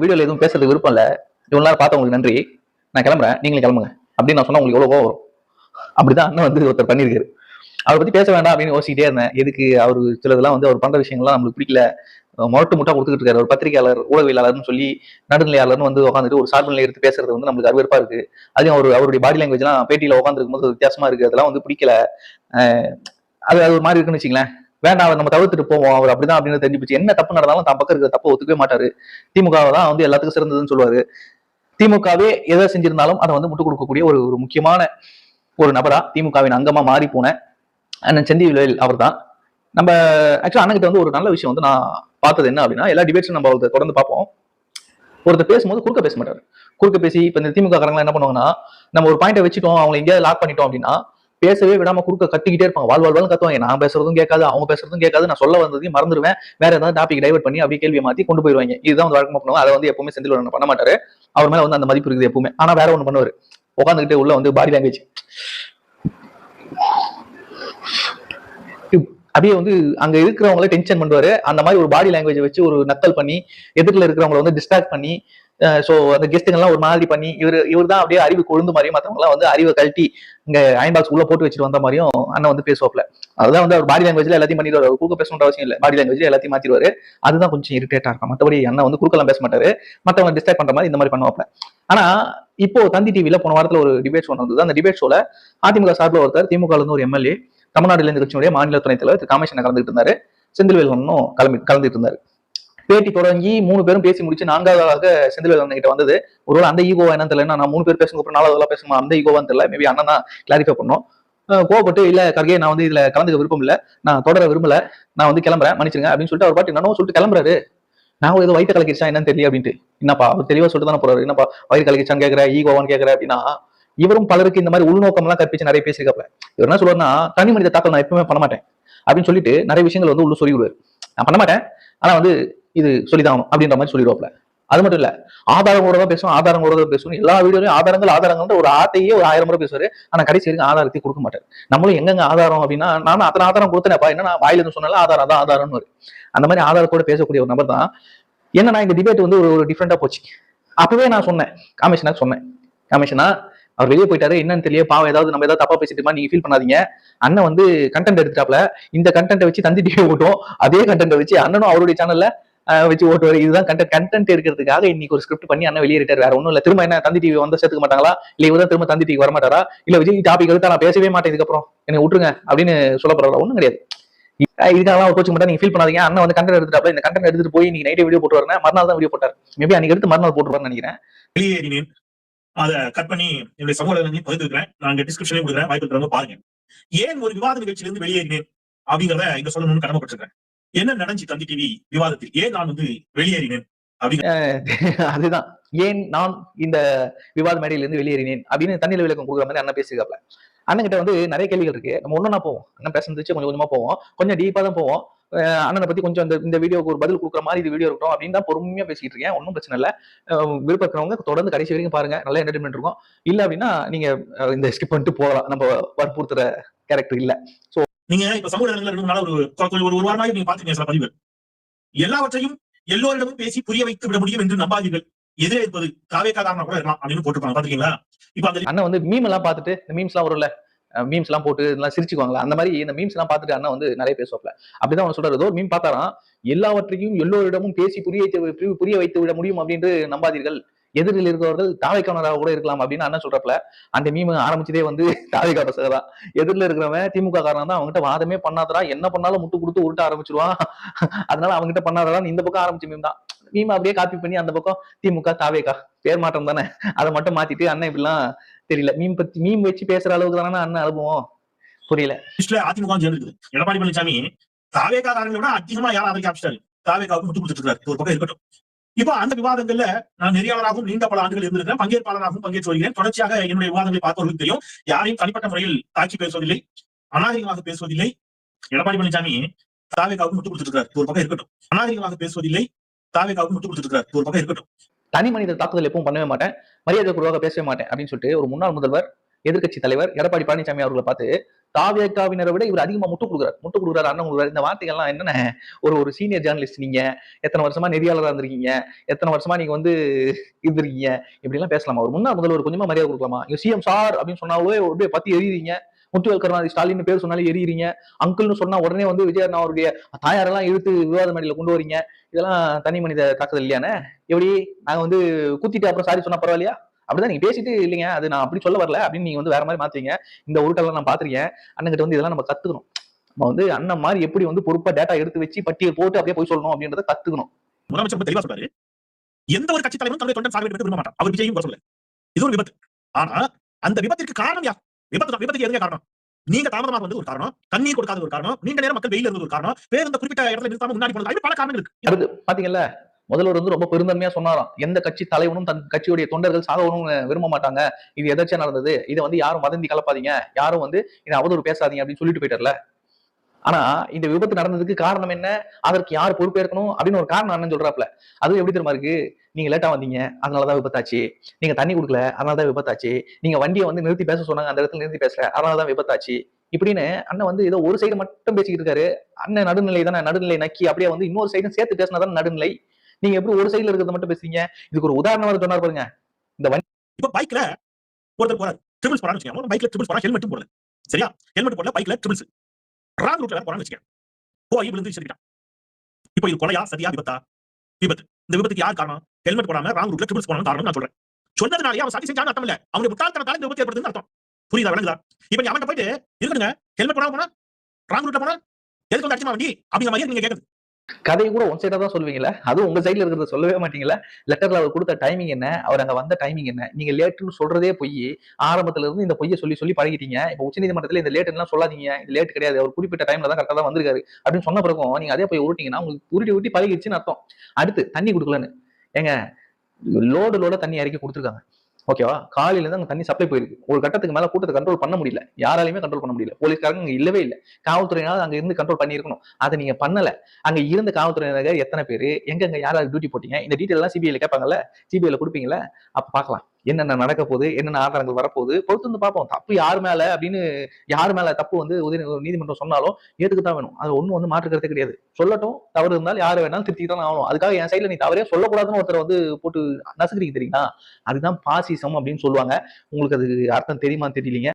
வீடியோவில் எதுவும் பேசுறது விருப்பம் இல்லை. இவ்வளோ நேரம் பார்த்தவங்களுக்கு நன்றி. நான் கிளம்புறேன். நீங்களும் கிளம்புங்க. அப்படின்னு நான் சொன்னால் உங்களுக்கு எவ்வளோ கோவம் வரும். அப்படிதான் அண்ணன் வந்து ஒருத்தர் பண்ணியிருக்காரு. அவரை பற்றி பேச வேண்டாம் அப்படின்னு யோசிக்கிட்டே இருந்தேன். எதுக்கு அவர் சிலதெல்லாம் வந்து அவர் பண்ணுற விஷயங்கள்லாம் நம்மளுக்கு பிடிக்கல. அஹ் முரட்டு முட்டா கொடுத்துட்டு இருக்காரு. ஒரு பத்திரிகையாளர் ஊடகவியலாளர்னு சொல்லி நடுநிலையாளர்னு வந்து உட்காந்துட்டு ஒரு சார்பு நிலை எடுத்து பேசுறது வந்து நம்மளுக்கு அருவருப்பா இருக்கு. அதையும் அவர் அவருடைய பாடி லாங்குவேஜ்லாம் பேட்டியில உட்காந்துருக்கும் போது வித்தியாசமா இருக்கு. அதெல்லாம் வந்து பிடிக்கல. அது அது ஒரு மாதிரி இருக்குன்னு வச்சுங்களேன் வேண்டாம் அவர் நம்ம தவிர்த்துட்டு போவோம். அவர் அப்படிதான் அப்படின்னு தெரிஞ்சு போச்சு என்ன தப்பு நடந்தாலும் தான் பக்கம் இருக்கிற தப்பை ஒத்துக்கவே மாட்டாரு. திமுக தான் வந்து எல்லாத்துக்கும் சிறந்ததுன்னு சொல்லுவாரு. திமுகவே எதை செஞ்சிருந்தாலும் அதை வந்து முட்டுக் கொடுக்கக்கூடிய ஒரு ஒரு முக்கியமான ஒரு நபரா திமுகவின் அங்கமா மாறி போன அண்ணன் செந்திவேல் அவர் தான் நம்ம ஆக்சுவலா அண்ணன்கிட்ட வந்து ஒரு நல்ல விஷயம் வந்து நான் பார்த்தது என்ன அப்படின்னா எல்லா டிபேட்ஸும் நம்ம அவர்கிட்ட தொடர்ந்து பார்ப்போம். ஒருத்தர் பேசும்போது குறுக்க பேச மாட்டாரு. குறுக்க பேசி இப்ப இந்த திமுக காரங்களாம் என்ன பண்ணுவாங்கன்னா நம்ம ஒரு பாயிண்ட்டை வச்சுட்டோம் அவங்க எங்கேயாவது லாக் பண்ணிட்டோம் அப்படின்னா பேசவே விடாம குறுக்க கத்திக்கிட்டே இருப்பாங்க. வாழ் வாழ் கத்துவாங்க. நான் பேசுறதும் கேட்காது அவங்க பேசுறதும் கேட்காது. நான் சொல்ல வந்ததையும் மறந்துடுவேன் வேற ஏதாவது டாபிக் டைவர்ட் பண்ணி அப்படியே கேள்வியை மாத்தி கொண்டு போயிருவாங்க இதுதான் வந்து வழக்கமா பண்ணுவாங்க. அதை வந்து எப்பவுமே செந்தில் பண்ண மாட்டாரு. அவர் மேல வந்து அந்த மதிப்பு இருக்குது எப்பவுமே. ஆனா வேற ஒண்ணு பண்ணுவாரு. உட்காந்துக்கிட்டு உள்ள வந்து பாடி லாங்குவேஜ் அப்படியே வந்து அங்க இருக்கிறவங்கள டென்ஷன் பண்ணுவாரு. அந்த மாதிரி ஒரு பாடி லாங்குவேஜ் வச்சு ஒரு நக்கல் பண்ணி எதிர்ல இருக்கிறவங்கள வந்து டிஸ்ட்ராக்ட் பண்ணி ஸோ அந்த கெஸ்ட்டுங்கெல்லாம் ஒரு மாதிரி பண்ணி இவர் இவர் தான் அப்படியே அறிவு கொழுந்து மாதிரியும் மற்றவங்கலாம் வந்து அறிவை கழட்டி இங்கே அயன் பாக்ஸ் உள்ள போட்டு வச்சுட்டு வந்த மாதிரியும் அண்ணன் வந்து பேசுவாப்ல அதுதான் வந்து அவர் பாடி லாங்குவேஜ்ல எல்லாத்தையும் பண்ணிடுவார். அவர் குறுக்க பேசணுன்ற அவசியம் இல்லை. பாடி லாங்குவேஜ்ல எல்லாத்தையும் மாத்திடுவாரு. அதுதான் கொஞ்சம் இரிட்டேட்டா இருக்கும் மற்றபடி அண்ணன் வந்து குறுக்கெல்லாம் பேச மாட்டாரு. மற்றவங்க டிஸ்டர்ப் பண்ற மாதிரி இந்த மாதிரி பண்ணுவாப்ல ஆனா இப்போ தந்தி டிவியில போன வாரத்துல ஒரு டிபேட் ஷோ நடந்தது. அந்த டிபேட் ஷோல அதிமுக சார்பில் ஒருத்தர் திமுக இருந்து ஒரு எம்எல்ஏ தமிழ்நாடுல இருந்து கட்சியினுடைய மாநில துணைத் தலைவர் திரு காமேஷன் கலந்துட்டு இருந்தாரு. செந்தில்வேலனும் கலந்து கலந்துட்டு இருந்தாரு. பேட்டி தொடங்கி மூணு பேரும் பேசி முடிச்சு நான்காவதாக செந்தில் கிட்ட வந்தது. ஒருவேளை அந்த ஈகோவா என்னன்னு தெரியல நான் மூணு பேர் பேசுங்க அப்புறம் நாலாவது பேசுமா அந்த ஈகோவான்னு தெரியல. மேபி அண்ணன் தான் கிளாரிஃபை பண்ணோம். கோவப்பட்டு இல்ல கர்கே நான் வந்து இதுல கலந்துக்க விருப்பம் இல்ல. நான் தொடர விரும்பல. நான் வந்து கிளம்புறேன். மன்னிச்சிருங்க. அப்படின்னு சொல்லிட்டு அவர் பாட்டு என்னன்னு சொல்லிட்டு கிளம்புறாரு. நான் ஏதோ வயிற்று கலக்கிச்சா என்னன்னு தெரியல அப்படின்ட்டு. என்னப்பா அவர் தெளிவா சொல்லிட்டு தானே போறாரு. என்னப்பா வயிறு கலக்கிச்சான்னு கேக்குற? ஈகோவான்னு கேக்குற? அப்படின்னா இவரும் பலருக்கு இந்த மாதிரி உள்நோக்கம் எல்லாம் கற்பிச்சு நிறைய பேசியிருக்காப்ல இவர் என்ன சொல்லுவாருன்னா தனி மனித தாக்கல் நான் எப்பவுமே பண்ண மாட்டேன். அப்படின்னு சொல்லிட்டு நிறைய விஷயங்கள் வந்து உள்ள சொல்லி விடுவாரு நான் பண்ண மாட்டேன். ஆனா வந்து இது சொல்லிதான் அப்படின்ற மாதிரி சொல்லிடுவாப்ல அது மட்டும் இல்ல ஆதாரங்களோட தான் பேசுவோம் ஆதாரங்களோட தான் பேசுவோம் எல்லா வீடியோலையும் ஆதாரங்கள் ஆதாரங்கள் ஒரு ஆத்தையே ஒரு ஆயிரம் முறை பேசுவாரு. ஆனா கடைசி வரைக்கும் ஆதாரத்தை கொடுக்க மாட்டாரு. நம்மளும் எங்கெங்க ஆதாரம் அப்படின்னா நானும் அத்தனை ஆதாரம் கொடுத்தேன்ப்பா என்ன நான் வாயில இருந்து சொன்னாலும் ஆதாரம் அதான் ஆதாரம்னு அந்த மாதிரி ஆதாரத்தோட பேசக்கூடிய ஒரு நபர் தான். என்னன்னா இந்த டிபேட் வந்து ஒரு ஒரு டிஃப்ரெண்டா போச்சு. அப்பவே நான் சொன்னேன் காமிஷனா சொன்னேன். காமிஷனா அவர் வெளியே போயிட்டாரு என்னன்னு தெரியல பாவம் ஏதாவது நம்ம ஏதாவது தப்பா பேசிட்டுமா நீங்க ஃபீல் பண்ணாதீங்க. அண்ணன் வந்து கண்டென்ட் எடுத்துட்டாப்ல இந்த கண்டென்ட்டை வச்சு தந்தி டிவி ஓட்டும் அதே கண்டென்ட்டை வச்சு அண்ணனும் அவருடைய சேனல்ல வச்சு ஓட்டுவாரு இதுதான் கண்டென்ட் கண்டென்ட் எடுக்கிறதுக்காக இன்னைக்கு ஒரு ஸ்கிரிப்ட் பண்ணி அண்ணன் வெளியேறிட்டார் வேற ஒன்றும் இல்லை. திரும்ப என்ன தந்தி டிவி வந்து சேர்த்துக்க மாட்டாங்களா? இல்லை இவர் திரும்ப தந்தி டிவி வர மாட்டாரா இல்ல விஜய் டாபிக் எடுத்து நான் பேசவே மாட்டேன். இதுக்கப்புறம் என்னை விட்டுருங்க அப்படின்னு சொல்ல போறாரா ஒண்ணும் கிடையாது. இதுக்காக கோச்சிங் மட்டும் நீங்க ஃபீல் பண்ணாதீங்க. அண்ணன் வந்து கண்டென்ட் எடுத்துட்டாப்ல. இந்த கண்டென்ட் எடுத்துட்டு போய் நீங்க நைட்டே வீடியோ போட்டு வரேன் மறுநாள் தான் வீடியோ போட்டார். மேபி அன்னைக்கு எடுத்து மறுநாள் போட்டுருவான்னு நினைக்கிறேன். வெளியேறினேன். அதை கட் பண்ணி என்னுடைய சமூக வலைதளங்களையும் பகிர்ந்துக்கிறேன். டிஸ்கிரிப்ஷனே கொடுக்குறேன். வாய்ப்பு இருக்கிறவங்க பாருங்க. ஏன் ஒரு விவாத நிகழ்ச்சியிலிருந்து வெளியேறினேன்? அப்படிங்கிறத இங்க சொல்லணும்னு கடமைப்பட்டிருக்கேன் என்ன நடந்துச்சு தந்தி டிவி விவாதத்தில்? ஏன் நான் வந்து வெளியேறினேன்? அதுதான். ஏன் நான் இந்த விவாத மேடையில இருந்து வெளியேறினேன்? அப்படின்னு தண்ணியில விளக்கம் கொடுக்குற மாதிரி அண்ணன் பேசியிருக்காப்ல. அண்ணன் கிட்ட வந்து நிறைய கேள்விகள் இருக்கு. நம்ம ஒன்னா போவோம். அண்ணன் பேச இருந்துச்சு கொஞ்சம் கொஞ்சமா போவோம். கொஞ்சம் டீப்பா தான் போவோம். அண்ணனை பத்தி கொஞ்சம் இந்த இந்த வீடியோக்கு ஒரு பதில் கொடுக்குற மாதிரி இது வீடியோ இருக்கட்டும் அப்படின்னு தான் பொறுமையா பேசிட்டு இருக்கேன். ஒன்றும் பிரச்சனை இல்லை. விருப்பம் இருக்கிறவங்க தொடர்ந்து கடைசி வரைக்கும் பாருங்க. நல்ல என்டர்டைன்மெண்ட் இருக்கும். இல்ல அப்படின்னா நீங்க இந்த ஸ்கிப் பண்ணிட்டு போகலாம். நம்ம வற்புறுத்துற கேரக்டர் இல்லை. ஸோ நீங்க இப்ப சமூக வலைதளங்கள்ல ஒரு ஒரு ஒரு வாரமாக நீங்க பாத்துக்கீங்க சில பதிவு எல்லாவற்றையும் எல்லோரிடமும் பேசி புரிய வைத்து விட முடியும் என்று நம்பாதீர்கள். எதிரே இருப்பது காவேக்கா காரணம் கூட இருக்கலாம் அப்படின்னு போட்டுருப்பாங்க. பாத்துக்கீங்களா இப்ப அந்த அண்ணன் வந்து மீம் எல்லாம் பார்த்துட்டு இந்த மீம்ஸ் எல்லாம் வரும்ல மீம்ஸ் எல்லாம் போட்டு இதெல்லாம் சிரிச்சுக்குவாங்களா? அந்த மாதிரி இந்த மீம்ஸ் எல்லாம் பார்த்துட்டு அண்ணன் வந்து நிறைய பேசுவாப்ல. அப்படிதான் அவன் சொல்றாரு. ஏதோ ஒரு மீன் பார்த்தாராம் எல்லாவற்றையும் எல்லோரிடமும் பேசி புரிய வைத்து புரிய வைத்து விட முடியும் அப்படின்னு நம்பாதீர்கள். எதிரில் இருக்கிறவர்கள் தாவைக்கானராக கூட இருக்கலாம் அப்படின்னு அண்ணன் சொல்றப்பல அந்த மீம் ஆரம்பிச்சதே வந்து தாவைக்கான தான். எதிரில் இருக்கிறவன் திமுக காரணம் தான் அவங்ககிட்ட வாதமே பண்ணாதடா என்ன பண்ணாலும் முட்டு கொடுத்து உருட்ட ஆரம்பிச்சிருவான். அதனால அவங்ககிட்ட பண்ணாதான் இந்த பக்கம் ஆரம்பிச்ச மீம் தான். மீம் அப்படியே காப்பி பண்ணி அந்த பக்கம் திமுக தாவேக்கா பேர் மாற்றம் தானே. அதை மட்டும் மாத்திட்டு அண்ணன் இப்படிலாம் தெரியல. மீம் பத்தி மீம் வச்சு பேசுற அளவுக்கு தானே அண்ணன் அனுபவம்? புரியல. அதிமுக எடப்பாடி பழனிசாமி தாவேக்கா காரங்களை விட அதிகமா யாரும் ஆதரிக்க ஆரம்பிச்சிட்டாரு? தாவேக்காவுக்கு முட்டு கொடுத்துட்டு ஒரு பக்கம் இருக்கட்டும். இப்ப அந்த விவாதங்கள்ல நான் நெறியாளராகவும் நீண்ட பல ஆண்டுகள் இருந்திருக்கிறேன். பங்கேற்பாளராகவும் பங்கேற்று வருகிறேன் தொடர்ச்சியாக என்னுடைய விவாதங்களை பார்ப்பவர்களுக்கு தெரியும். யாரையும் தனிப்பட்ட முறையில் தாக்கி பேசுவதில்லை அநாகரிகமாக பேசுவதில்லை. எடப்பாடி பழனிசாமி தாவேக்காவுக்கு முட்டு கொடுத்துருக்காரு ஒரு பக்கம் இருக்கட்டும். அநாகரிகமாக பேசுவதில்லை தாவேக்காவுக்கு முட்டு கொடுத்துருக்காரு ஒரு பக்கம் இருக்கட்டும். தனி மனித தாக்குதல் எப்பவும் பண்ணவே மாட்டேன். மரியாதை குருவாக பேசவே மாட்டேன் அப்படின்னு சொல்லிட்டு ஒரு முன்னாள் முதல்வர் எதிர்கட்சி தலைவர் எடப்பாடி பழனிசாமி அவர்களை பார்த்து தாவியக்காவினரை விட இவர் அதிகமா முட்டு கொடுக்குறாரு. முட்டு கொடுக்குறாரு அண்ணன் கொடுக்குறாரு. இந்த வார்த்தைகள்லாம் என்னென்ன? ஒரு ஒரு சீனியர் ஜேர்னலிஸ்ட் நீங்க எத்தனை வருஷமா நெறியாளராக இருந்திருக்கீங்க? எத்தனை வருஷமா நீங்க வந்து இருந்திருக்கீங்க? இப்படிலாம் பேசலாமா? ஒரு முன்னாள் முதல்வர் கொஞ்சமா மரியாதை கொடுக்கலாமா? இங்க சிஎம் சார் அப்படின்னு சொன்னாலே அப்படியே பத்தி எரியுறீங்க முத்துவேல் கருணாநிதி ஸ்டாலின் பேர் சொன்னாலே எரியுறீங்க அங்கிள்னு சொன்னா உடனே வந்து விஜய் அண்ணா அவருடைய தாயாரெல்லாம் இழுத்து விவாத மேடையில கொண்டு வரீங்க. இதெல்லாம் தனி மனித தாக்குதல் இல்லையானே எப்படி? நாங்க வந்து குத்திட்டு அப்புறம் சாரி சொன்னா பரவாயில்லையா? அப்படிதான் நீங்க பேசிட்டு இல்லைங்க. அது நான் அப்படி சொல்ல வரல. அப்படின்னு நீங்க வந்து வேற மாதிரி மாத்துவீங்க இந்த உருட்டெல்லாம் நான் பாத்திருக்கேன். அண்ணன் கிட்ட வந்து இதெல்லாம் நம்ம கத்துக்கணும். நம்ம வந்து அண்ணன் மாதிரி எப்படி வந்து பொறுப்பா டேட்டா எடுத்து வச்சு பட்டியல் போட்டு அப்படியே போய் சொல்லணும் அப்படின்றத கத்துக்கணும். முதலமைச்சர் தெளிவா சொல்றாரு. எந்த ஒரு கட்சி தலைவரும் தன்னுடைய தொண்டன் சாக வேண்டும் விரும்ப மாட்டார் அவர் விஜயும் சொல்ல இது ஒரு விபத்து. ஆனா அந்த விபத்திற்கு காரணம் யார்? விபத்து. விபத்துக்கு எதுங்க காரணம்? நீங்க தாமதமாக வந்து ஒரு காரணம். தண்ணீர் கொடுக்காத ஒரு காரணம். நீண்ட நேரம் மக்கள் வெயில் இருந்தது ஒரு காரணம். பேருந்து குறிப்பிட்ட இடத்துல நிறுத்தாம முன்னாடி போனது. பல காரணங்கள் இருக்கு. பாத்தீங்கல்ல முதல்வர் வந்து ரொம்ப பெருந்தன்மையா சொன்னாராம். எந்த கட்சி தலைவனும் தன் கட்சியுடைய தொண்டர்கள் சாகவனும் விரும்ப மாட்டாங்க. இது எதாச்சும் நடந்தது? இதை வந்து யாரும் வதந்தி கலப்பாதீங்க. யாரும் வந்து இதை அவதூறு பேசாதீங்க அப்படின்னு சொல்லிட்டு போயிட்டார்ல. ஆனா இந்த விபத்து நடந்ததுக்கு காரணம் என்ன? அதற்கு யார் பொறுப்பேற்கணும்? அப்படின்னு ஒரு காரணம் என்னன்னு சொல்றாப்ல. அது எப்படி தெரியுமா இருக்கு? நீங்க லேட்டா வந்தீங்க. அதனாலதான் விபத்தாச்சு. நீங்க தண்ணி கொடுக்கல. அதனாலதான் விபத்தாச்சு. நீங்க வண்டியை வந்து நிறுத்தி பேச சொன்னாங்க. அந்த இடத்துல நிறுத்தி பேசல. அதனாலதான் விபத்தாச்சு. இப்படின்னு அண்ணன் வந்து ஏதோ ஒரு சைடு மட்டும் பேசிக்கிட்டு இருக்காரு. அண்ணன் நடுநிலை தானே நடுநிலை நக்கி அப்படியே வந்து இன்னொரு சைடும் சேர்த்து பேசினா தானே நடுநிலை? நீங்க எப்படி ஒரு சைடுல இருக்கிறத மட்டும் பேசுறீங்க? இதுக்கு ஒரு உதாரணம் சொன்னார் பாருங்க. இப்ப பைக்ல ஒருத்தர் போறாரு. ட்ரிபிள்ஸ் போறான்னு வச்சுக்கோங்க. பைக்ல ட்ரிபிள்ஸ் போறா ஹெல்மெட் போடல. சரியா? ஹெல்மெட் போடல பைக்ல ட்ரிபிள்ஸ் ராங் ரூட்ல போறான்னு வச்சுக்கோங்க. போய் விழுந்து சரிக்கிட்டான் இப்போ இது கொலையா? சரியா? விபத்தா? விபத்து. இந்த விபத்துக்கு யார் காரணம்? ஹெல்மெட் போடாம ராங் ரூட்ல ட்ரிபிள்ஸ் போறான்னு காரணம் நான் சொல்றேன். சொன்னதுனாலே அவன் சாட்சி செஞ்சான்னு அர்த்தம் இல்ல. அவனுக்கு முட்டாள்தனத்தால இந்த விபத்து ஏற்படுதுன்னு அர்த்தம். புரியுதா? விளங்குதா? இப்ப நீ அவன்கிட்ட போயிட்டு இருக்குங்க ஹெல்மெட் போடாம போனா ராங் ரூட்ல போனா எதுக்கு வந்து அடிச்சுமா வண்டி? அப்படிங்கிற மாதிரி நீங்க கேட்குது கதையை கூட ஒன் சைடாக தான் சொல்லுவீங்களா அதுவும் உங்க சைடுல இருக்கிறத சொல்லவே மாட்டீங்களா லெட்டர்ல அவர் கொடுத்த டைமிங் என்ன? அவர் அங்க வந்த டைமிங் என்ன? நீங்க லேட்டுன்னு சொல்றதே பொய். ஆரம்பத்துல இருந்து இந்த பொய்யை சொல்லி சொல்லி பழகிட்டீங்க. இப்போ உச்சநீதிமன்றத்துல இந்த லேட்டுலாம் சொல்லாதீங்க. இது லேட் கிடையாது. அவர் குறிப்பிட்ட டைம்ல தான் கரெக்டாக தான் வந்திருக்காரு. அப்படின்னு சொன்ன பிறகும் நீங்க அதே போய் உருட்டிங்கன்னா உங்களுக்கு உருட்டி உருட்டி பழகிடுச்சுன்னு அர்த்தம். அடுத்து தண்ணி கொடுக்கலன்னு. ஏங்க லோடு லோட தண்ணி இறக்கி கொடுத்துருக்காங்க. ஓகேவா காலையில இருந்து அங்க தண்ணி சப்ளை போயிருக்கு. ஒரு கட்டத்துக்கு மேல கூட்டத்தை கண்ட்ரோல் பண்ண முடியல. யாராலையுமே கண்ட்ரோல் பண்ண முடியல. போலீஸ்காரங்க அங்கே இல்லவே இல்லை. காவல்துறையினால அங்க இருந்து கண்ட்ரோல் பண்ணியிருக்கணும். அதை நீங்க பண்ணல. அங்க இருந்த காவல்துறையினர் எத்தனை பேர்? எங்கெங்க யாராவது டியூட்டி போட்டீங்க? இந்த டீட்டெயில் எல்லாம் சிபிஐல கேட்பாங்கல்ல? சிபிஐல கொடுப்பீங்கல்ல? அப்ப பார்க்கலாம். என்னென்ன நடக்க போகுது என்னென்ன ஆதாரங்கள் வரப்போகுது பொறுத்து வந்து பார்ப்போம். தப்பு யார் மேல அப்படின்னு யார் மேல தப்பு வந்து உதய நீதிமன்றம் சொன்னாலும் ஏத்துக்கு தான் வேணும். அது ஒன்றும் வந்து மாற்றுக்கிறதே கிடையாது. சொல்லட்டும் தவறு இருந்தால் யார் வேணாலும் திருத்தி தான் ஆகணும். அதுக்காக என் சைடில் நீ தவறே சொல்லக்கூடாதுன்னு ஒருத்தர் வந்து போட்டு நசுக்கிறீங்க தெரியுங்களா? அதுதான் பாசிசம் அப்படின்னு சொல்லுவாங்க. உங்களுக்கு அது அர்த்தம் தெரியுமான்னு தெரியலீங்க.